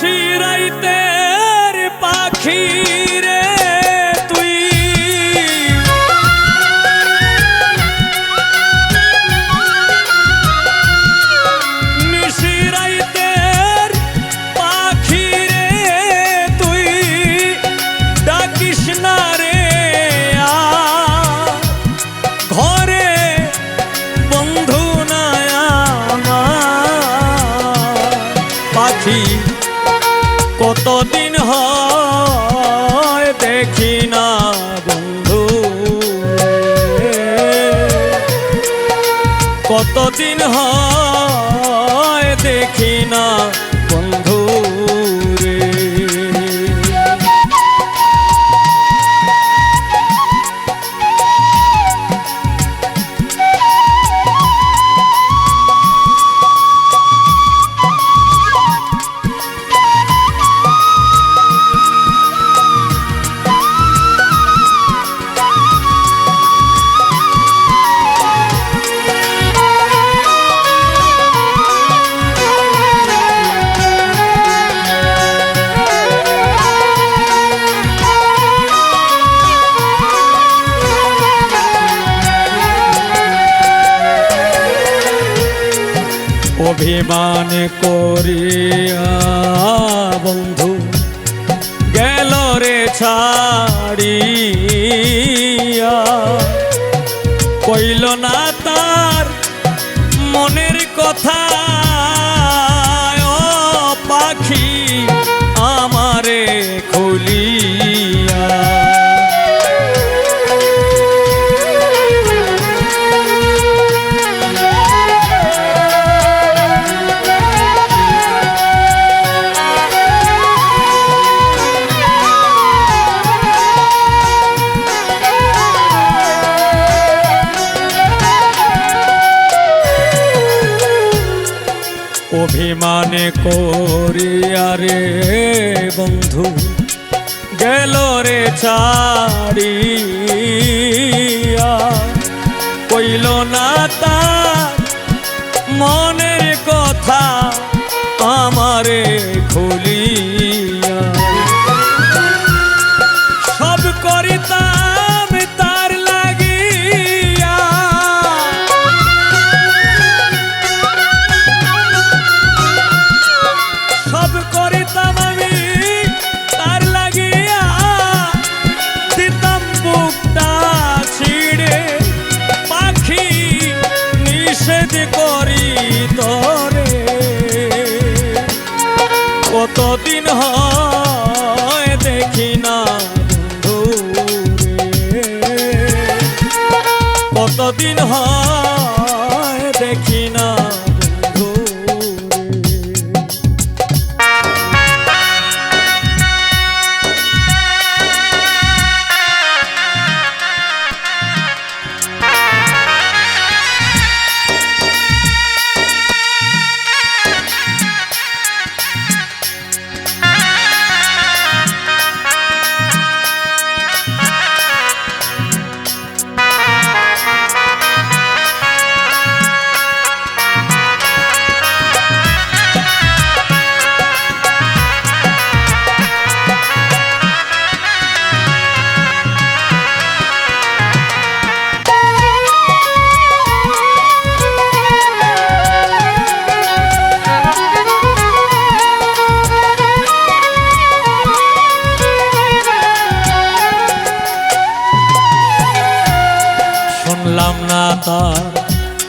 নিশিরাইতের কতদিন হয় দেখি না। অভিমান করিয়া, বন্ধু, গেল রে ছাড়িয়া। কইল না তার মনের কথা, ও পাখি আমারে খুলিয়া করিয়া রে বন্ধু গেল রে ছাড়িয়া। কইল না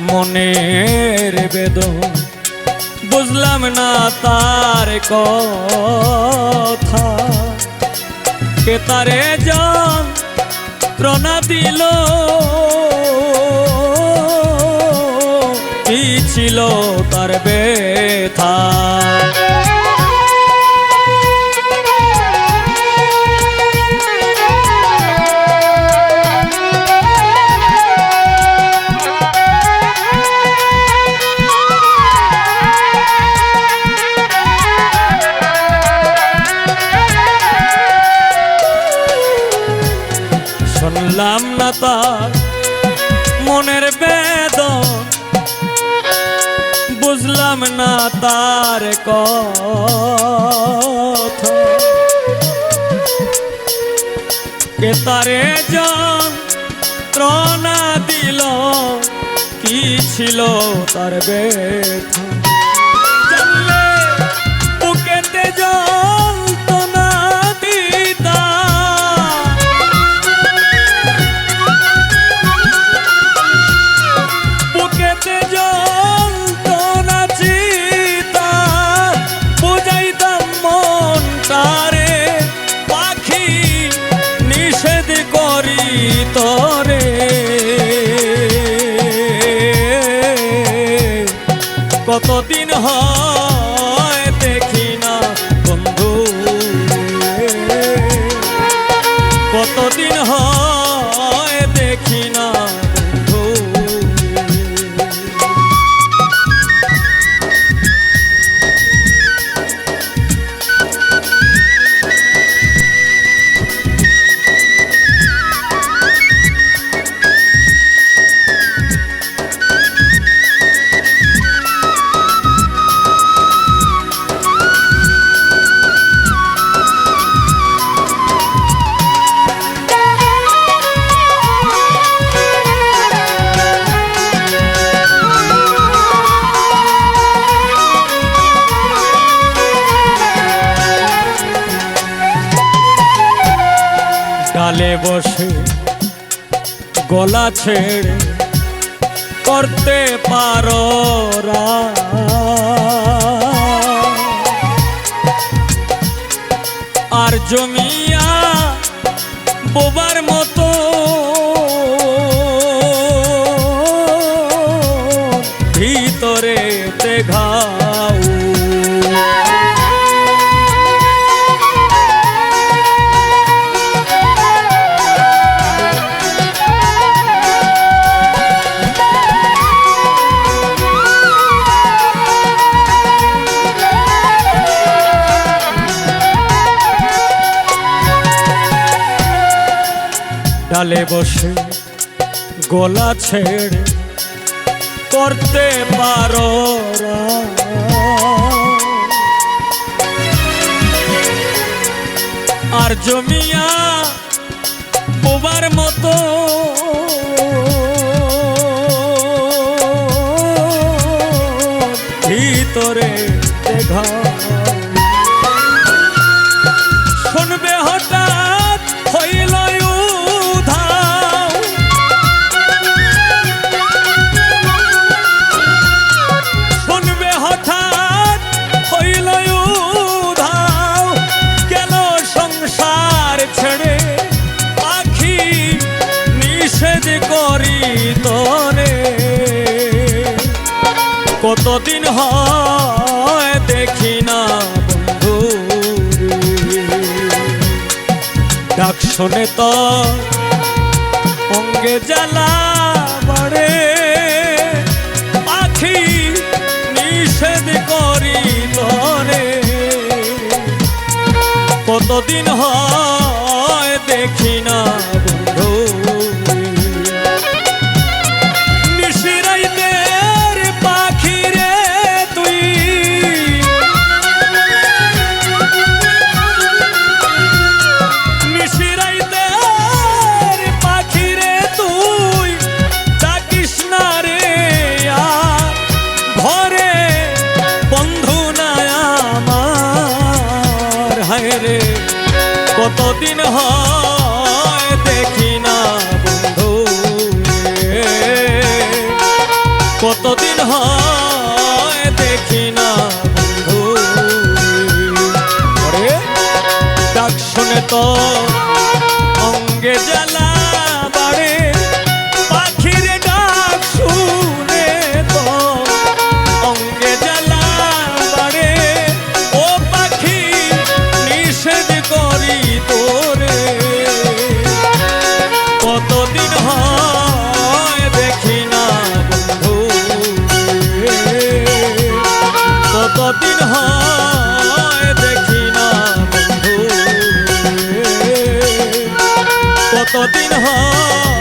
মনের বেদন। বুঝলাম না তার কথা। কে তারে প্রণা দিল। কি ছিল তার ব্যথা? বুঝলাম না তার মনের বেদন। বুঝলাম না তার ক কে তারে যন্ত্রণা দিল? কি ছিল তার বেথা ডালে বসে গলা ছেড়ে করতে পারো। আর জমিয়া বোবার মতো ডালে বসে গোলা ছেড়ে করতে পারো। আর জমিয়া বোবার মতো ভিতরে দেখা কতদিন হয় দেখি না বন্ধু ডাক শোনে তো অঙ্গে জ্বালা বাড়ে। পাখি নিষেধ করি তরে কতদিন হয় দেখি না বন্ধু। রে, কতদিন হয় দেখি না বন্ধু কতদিন হয় দেখি না বন্ধু ডাক শুনে তো অঙ্গে জ্বালা কতদিন হয়?